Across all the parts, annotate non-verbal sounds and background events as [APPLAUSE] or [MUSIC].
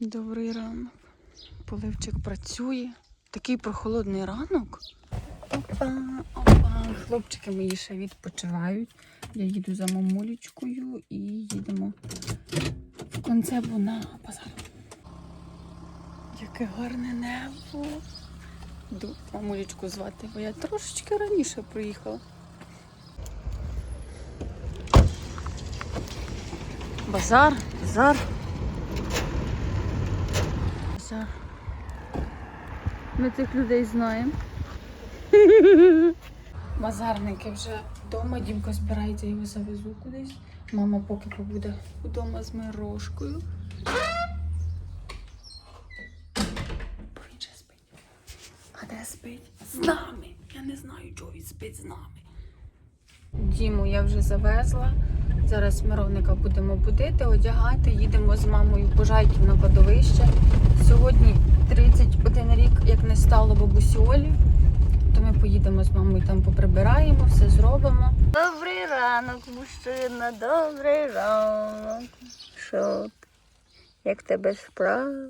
Добрий ранок. Поливчик працює. Такий прохолодний ранок. Опа, опа. Хлопчики мої ще відпочивають. Я їду за мамулечкою і їдемо в концебу на базар. Яке гарне небо. Йду мамулечку звати, бо я трошечки раніше приїхала. Базар, базар. Базар. Ми цих людей знаємо. [LAUGHS] Базарники вже вдома, Дімка збирається, його завезу кудись. Мама поки побуде вдома з Мирошкою. Бо він ще спить. А де спить? З нами. Я не знаю, чого він спить з нами. Діму я вже завезла. Зараз Мировника будемо будити, одягати. Їдемо з мамою по Жайків на кладовище. Сьогодні 31 рік, як не стало бабусі Олі. То ми поїдемо з мамою там поприбираємо, все зробимо. Добрий ранок, мужчина, добрий ранок. Що? ти? Як тебе справи?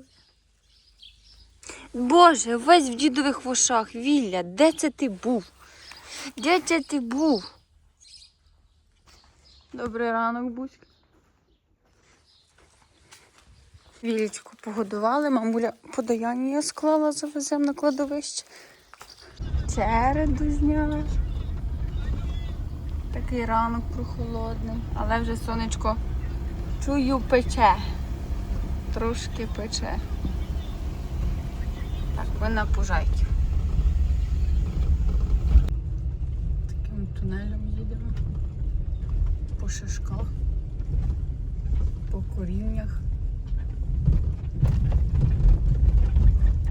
Боже, весь в дідових вушах, Вілля, де це ти був? Де це ти був? Добрий ранок, Буська. Вілечку погодували, мамуля подаяння склала, завеземо на кладовище. Череду зняла. Такий ранок прохолодний, але вже сонечко чую пече. Трошки пече. Так, ми на пужайків. Таким тунелем. По шишках, по коріннях.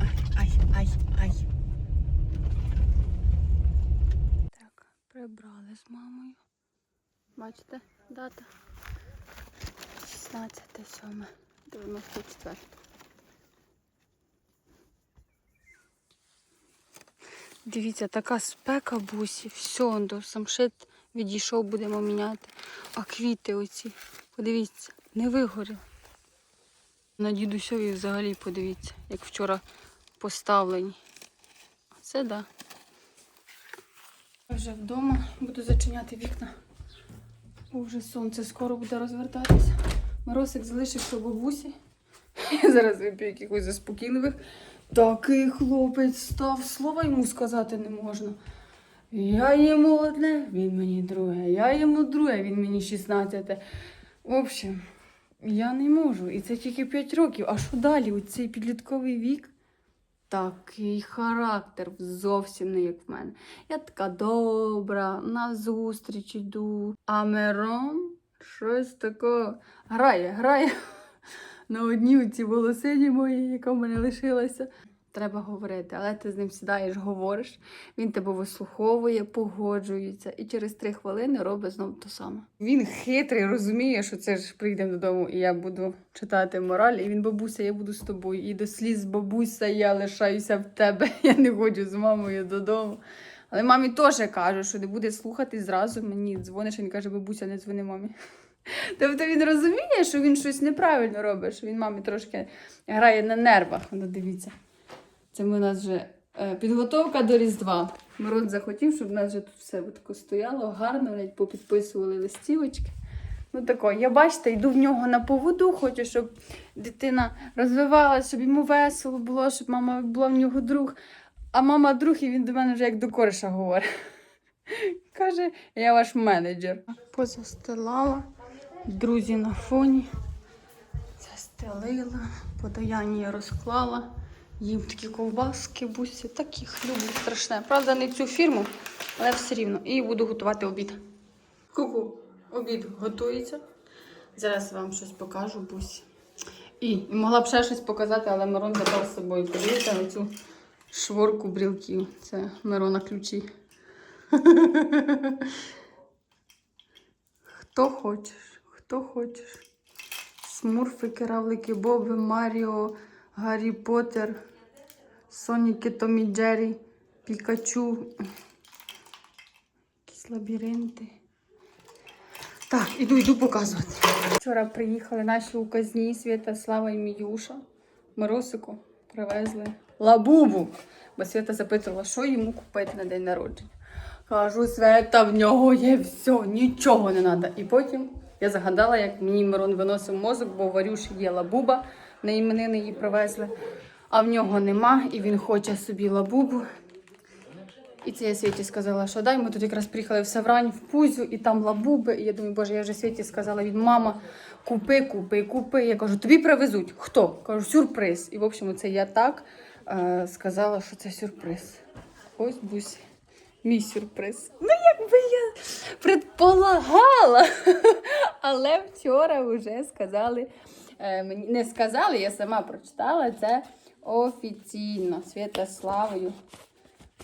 Ай, ай, ай, ай. Так, прибрали з мамою. Бачите, дата 16 7 94. Дивіться, така спека бусі. Все, до самшит відійшов, будемо міняти. А квіти оці, подивіться, не вигоріли. На дідусьові взагалі подивіться, як вчора поставлені. Це да. Я вже вдома буду зачиняти вікна. Бо вже сонце скоро буде розвертатися. Моросик залишився бабусі. Я зараз вип'ю якихось заспокійливих. Такий хлопець став, слова йому сказати не можна. Я йому одне, він мені друге. Я йому друге, він мені 16. В общем, я не можу. І це тільки 5 років. А що далі? У цей підлітковий вік? Такий характер зовсім не як в мене. Я така добра, на зустріч йду. А Мирон щось таке грає, грає [LAUGHS] на одній ці волосині мої, яка в мене лишилася. Треба говорити, але ти з ним сідаєш, говориш, він тебе вислуховує, погоджується, і через три хвилини робить знову те саме. Він хитрий, розуміє, що це ж прийдемо додому, і я буду читати мораль, і він бабуся, я буду з тобою. І до сліз бабуся, я лишаюся в тебе. [LAUGHS] Я не ходжу з мамою додому. Але мамі теж кажу, що не буде слухати зразу мені дзвониш, він каже, бабуся, не дзвони мамі. [LAUGHS] Тобто він розуміє, що він щось неправильно робить, що він мамі трошки грає на нервах. Ну, дивіться. Це ми у нас вже е, підготовка до Різдва. Мирон захотів, щоб у нас вже тут все тако стояло, гарно, навіть попідписували листівочки. Ну тако, я бачите, йду в нього на поводу, хочу, щоб дитина розвивалася, щоб йому весело було, щоб мама була в нього друг. А мама друг, і він до мене вже як до кореша говорить. [LAUGHS] Каже, я ваш менеджер. Позастилала, друзі на фоні. Застелила, подаяння розклала. Їм такі ковбаски, бусі, так їх люблю страшне. Правда, не цю фірму, але все рівно. І буду готувати обід. Ку-ку, обід готується. Зараз вам щось покажу, бусі. І, і могла б ще щось показати, але Мирон забрав з собою. Подивіться на цю шворку брілків. Це Мирона ключі. [LAUGHS] Хто хочеш, хто хочеш. Смурфики, равлики, Боби, Маріо, Гаррі Поттер, Соніки, Томі Джері, Пікачу. Якісь лабіринти. Так, іду, іду показувати. Вчора приїхали наші указні Свята, Слава і Міюша. Миросику привезли лабубу. Бо Свята запитувала, що йому купити на день народження. Кажу, Свята, в нього є все, нічого не треба. І потім я загадала, як мені Мирон виносив мозок, бо Варюші є лабуба, на іменини її привезли, а в нього нема, і він хоче собі лабубу. І це я Світі сказала, що дай ми тут якраз приїхали в Саврань, в Пузю, і там лабуби. І я думаю, боже, я вже Світі сказала від мама, купи, купи, купи. Я кажу, тобі привезуть. Хто? Кажу, сюрприз. І в общем, це я так е, сказала, що це сюрприз. Ось бусь. Мій сюрприз. Ну, якби я предполагала. [LAUGHS] Але вчора вже сказали, е, мені не сказали, я сама прочитала це офіційно. Свята Славою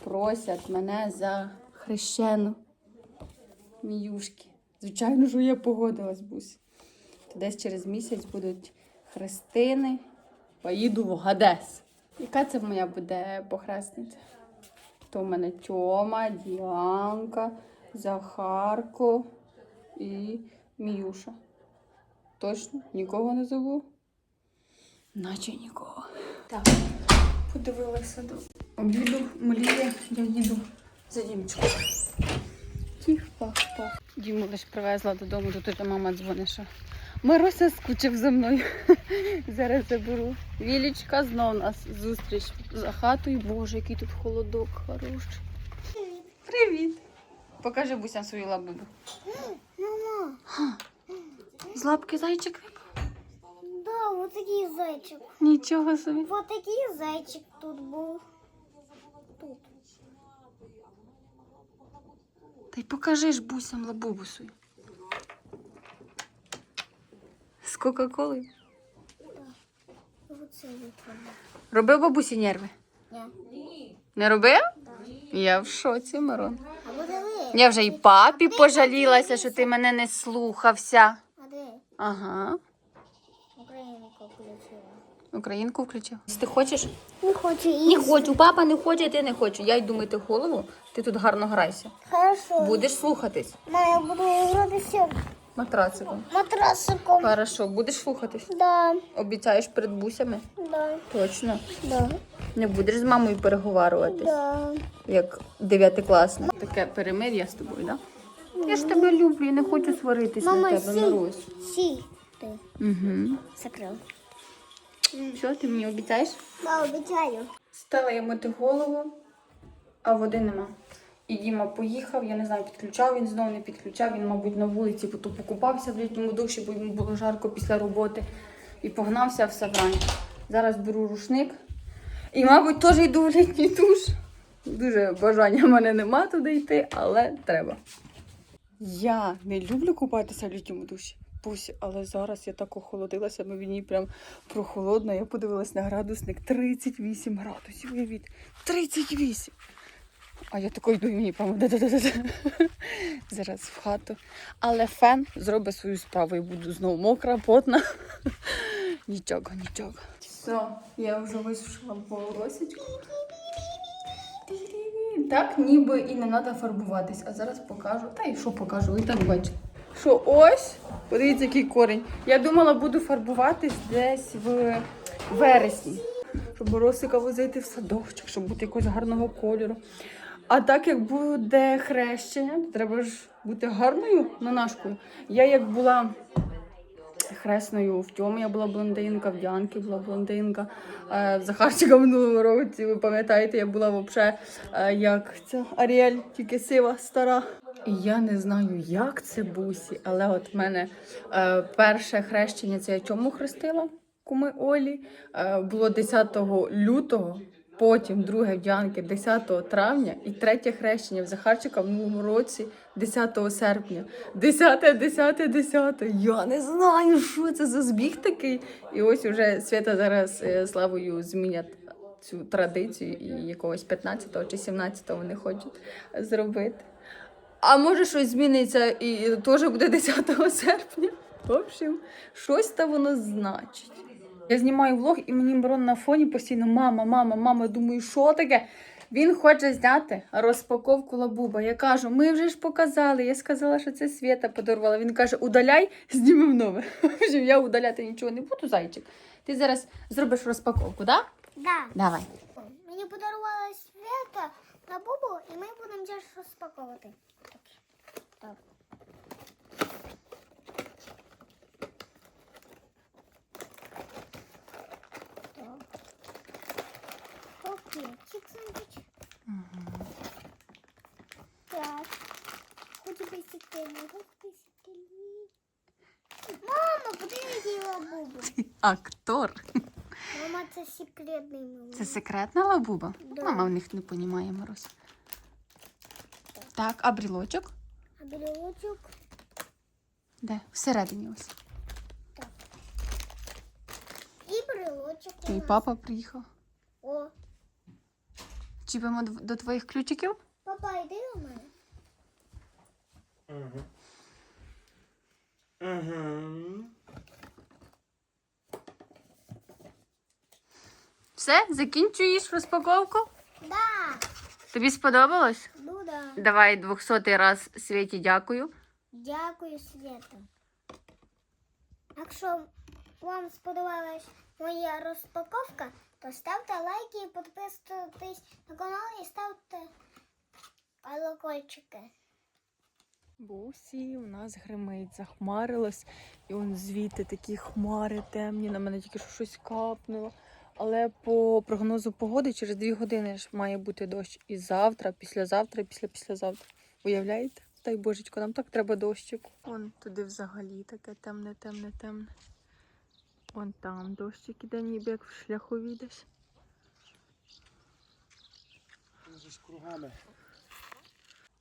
просять мене за хрещену міюшки. Звичайно, що я погодилась, бусь. То десь через місяць будуть хрестини, поїду в Гадес. Яка це моя буде похресниця? То в мене Тьома, Діанка, Захарко і Міюша. Точно? Нікого не забув? Наче нікого. Так, подивилася до обіду, мліє, я їду за Дімчиком. Тіх пах пах. Діму лише привезла додому, тут мама дзвонить, що Мирося скучив за мною. [LAUGHS] Зараз заберу. Вілічка знов нас зустріч за хатою. Боже, який тут холодок хороший. Привіт. Покажи бусям свою лабубу. Мама, З лапки зайчик випав. Вот такий зайчик. Нічого собі. Вот такий зайчик тут був. Тут. Та й покажи ж бусям лабубу свою. З Кока-Коли. Робив бабусі нерви? Ні. Не робив? Я в шоці, Мирон. Я вже і папі пожалілася, що ти мене не слухався. А де? Ага. Включила. Українку включив. Ти хочеш? Не хочу Не хочу. Папа не хоче, ти не хочу. Я йду мити голову, ти тут гарно грайся. Хорошо. Будеш слухатись Ма, я буду гратися матрациком. матрасиком. Хорошо, будеш слухатись. Да, Обіцяєш перед бусями? да, Точно. да, Не будеш з мамою переговарюватись, да. як дев'ятикласна. Таке перемир'я з тобою, так? Да? Я ж тебе люблю, я не хочу сваритись Мама, на тебе, сі. Марусь. Сі. Ти Угу. закрив. Що, ти мені обіцяєш? Да, обіцяю. Стала я мити голову, а води нема. І Діма поїхав, я не знаю, підключав він знову не підключав. Він, мабуть, на вулиці то покупався в літньому душі, бо йому було жарко після роботи. І погнався в саврань. Зараз беру рушник. І, мабуть, теж йду в літній душ. Дуже бажання в мене нема туди йти, але треба. Я не люблю купатися в літньому душі. Пусть, але зараз я так охолодилася, бо мені прям прохолодно. Я подивилась на градусник 38 градусів. Уявіть, 38. А я такою йду і мені прямо. [LAUGHS] Зараз в хату. Але фен зробить свою справу і буду знову мокра, потна. [LAUGHS] Нічого, нічого. Все, я вже висушила волосечко. Так ніби і не треба фарбуватись. А зараз покажу. Та й що покажу, і так бачите. Що ось, подивіться, який корінь. Я думала, буду фарбуватись десь в вересні, щоб росика возити в садочок, щоб бути якогось гарного кольору. А так як буде хрещення, треба ж бути гарною нанашкою. Я як була хресною в Тьомі, я була блондинка, в Діанки була блондинка. Е, В Захарчика в минулому році, ви пам'ятаєте, я була взагалі як ця Аріель, тільки сива, стара. І я не знаю, як це бусі, але от в мене е, перше хрещення це я чому хрестила? Куми Олі. Е, було 10 лютого, потім друге в Діанки 10 травня і третє хрещення в Захарчика в минулому році 10 серпня. 10, 10, 10. Я не знаю, що це за збіг такий. І ось уже Свята зараз е, славою змінять цю традицію і якогось 15 чи 17 вони хочуть зробити. А може щось зміниться і теж буде 10 серпня. В общем, щось там воно значить. Я знімаю влог, і мені Мирон на фоні постійно мама, мама, мама. Думаю, що таке? Він хоче зняти розпаковку лабуба. Я кажу, ми вже ж показали. Я сказала, що це Свята подарувала. Він каже, удаляй, знімемо нове. [LAUGHS] Я удаляти нічого не буду, зайчик. Ти зараз зробиш розпаковку, так? Да? Да. Давай. Мені подарувала свята на бубу, і ми будемо зараз розпаковувати. Так. Так. Окей, чик-сандвич. Так. Мама, подивись її лабубу. Актор. Мама, це секретний милий. Це секретна лабуба? Да. Мама в них не понімає, Мороз. Так, а брілочок? А брелочок? Де? Всередині ось. І брелочок. у Твій нас. папа приїхав. О, Чіпимо до- до твоїх ключиків. папа, йди до мене. Угу. Угу. Все, закінчуєш розпаковку? Да, Тобі сподобалось? ну да. Давай 200 раз Світі дякую. Дякую, Света. Якщо вам сподобалась моя розпаковка, то ставте лайки, підписуйтесь на канал і ставте колокольчики. Бусі, у нас гримить, захмарилось, і он звідти такі хмари темні. На мене тільки що щось капнуло. Але по прогнозу погоди через дві години ж має бути дощ. І завтра, післязавтра, після післязавтра. Уявляєте? Дай божечко, нам так треба дощику. Вон туди взагалі таке темне, темне, темне. Вон там дощик іде, ніби як в шляхові десь.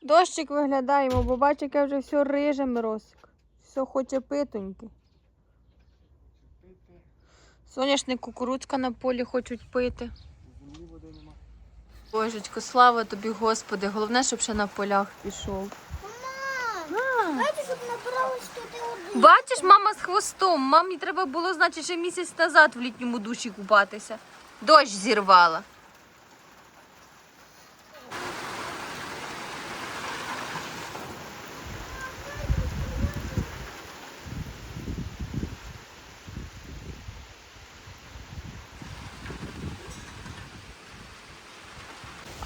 Дощик виглядаємо, бо бачу, яке вже все риже морозик. Все хоче питоньки. Соняшник, кукурудзка на полі хочуть пити. Божечко, слава тобі, Господи. Головне, щоб ще на полях пішов. Мама, бачиш, щоб набралось тут один. Бачиш, мама з хвостом. Мамі треба було, значить, ще місяць назад в літньому душі купатися. Дощ зірвала.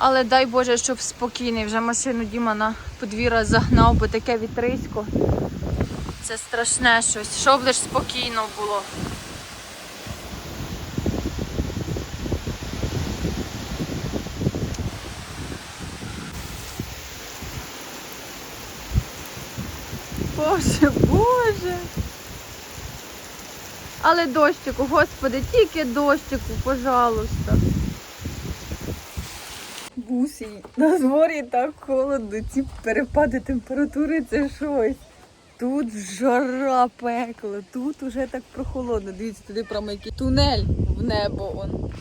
Але дай Боже, щоб спокійний. Вже машину Діма на подвір'я загнав, бо таке вітрисько. Це страшне щось. Щоб лиш спокійно було. Боже, Боже. Але дощику, господи, тільки дощику, пожалуйста. Бусі, на дворі так холодно, ці перепади температури це щось. Тут жара пекло, тут уже так прохолодно. Дивіться, туди прямо який тунель в небо. Он.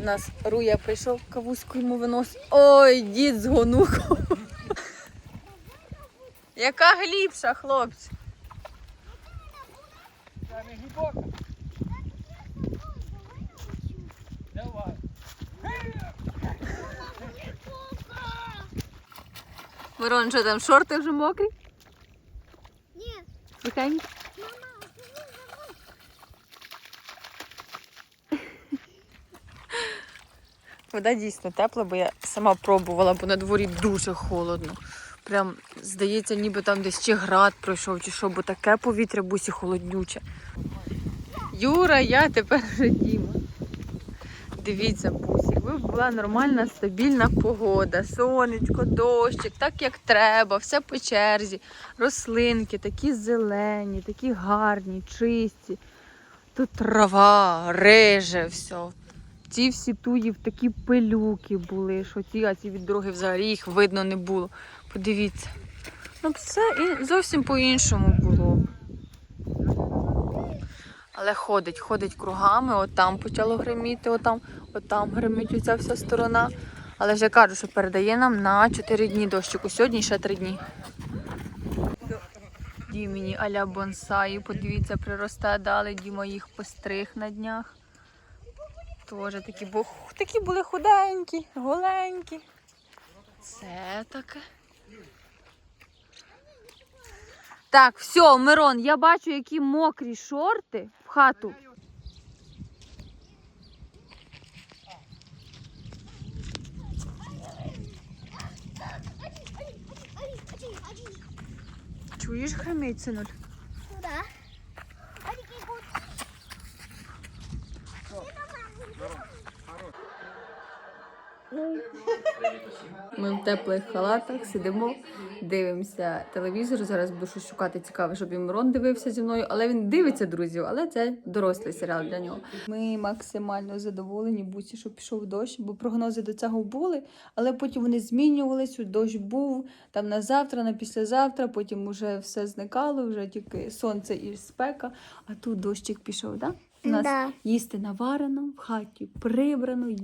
У нас Руя прийшов, кавузьку йому виносить. Ой, дід з гонухом. Яка глібша, хлопці? Це не глибоко. Мирон, що там, шорти вже мокрі? Ні, Сухенькі? мама. Вода дійсно тепла, бо я сама пробувала, бо на дворі дуже холодно. Прям здається, ніби там десь чи град пройшов, чи що, бо таке повітря бусі холоднюче. Юра, я тепер вже Діма. Дивіться, бусі, була нормальна, стабільна погода, сонечко, дощик, так як треба, все по черзі. Рослинки такі зелені, такі гарні, чисті. Тут трава, реже, все. Ці всі туї в такі пилюки були, що ці, а ці від дороги взагалі їх видно не було. Подивіться. Ну, все і зовсім по-іншому було. Але ходить, ходить кругами, от там почало гриміти, отам, отам гримить оця вся сторона. Але вже кажу, що передає нам на 4 дні дощику. Сьогодні ще 3 дні. Дімені аля бонсаї, подивіться, приросте далі, Діма їх постриг на днях. Теж такі, бо такі були худенькі, голенькі. Це таке. Так, все, Мирон, я бачу, які мокрі шорти в хату. Чуєш храмить, синуль? Куди? А такий. Ми в теплих халатах сидимо, дивимося телевізор. Зараз буду щось шукати цікаве, щоб і Мирон дивився зі мною. Але він дивиться друзів, але це дорослий серіал для нього. Ми максимально задоволені, буці, що пішов дощ, бо прогнози до цього були, але потім вони змінювалися. Дощ був там на завтра, на післязавтра, потім уже все зникало, вже тільки сонце і спека. А тут дощик пішов, да? У нас Да. їсти наварено, в хаті прибрано.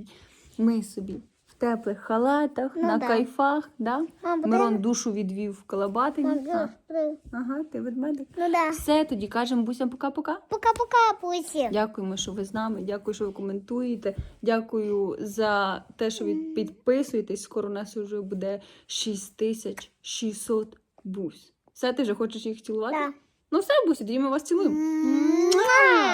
Ми собі теплих халатах, Ну на да. кайфах. Да? Мам, Мирон душу відвів в Калабатині. А, дивись, ага, ти ведмедик. Ну да. Все, тоді кажемо бусям пока-пока. Пока-пока, пусі. Дякуємо, що ви з нами. Дякую, що ви коментуєте. Дякую за те, що ви підписуєтесь. Скоро у нас вже буде 6600 бус. Все, ти вже хочеш їх цілувати? Да. Ну все, бусі, тоді ми вас цілуємо. Муа!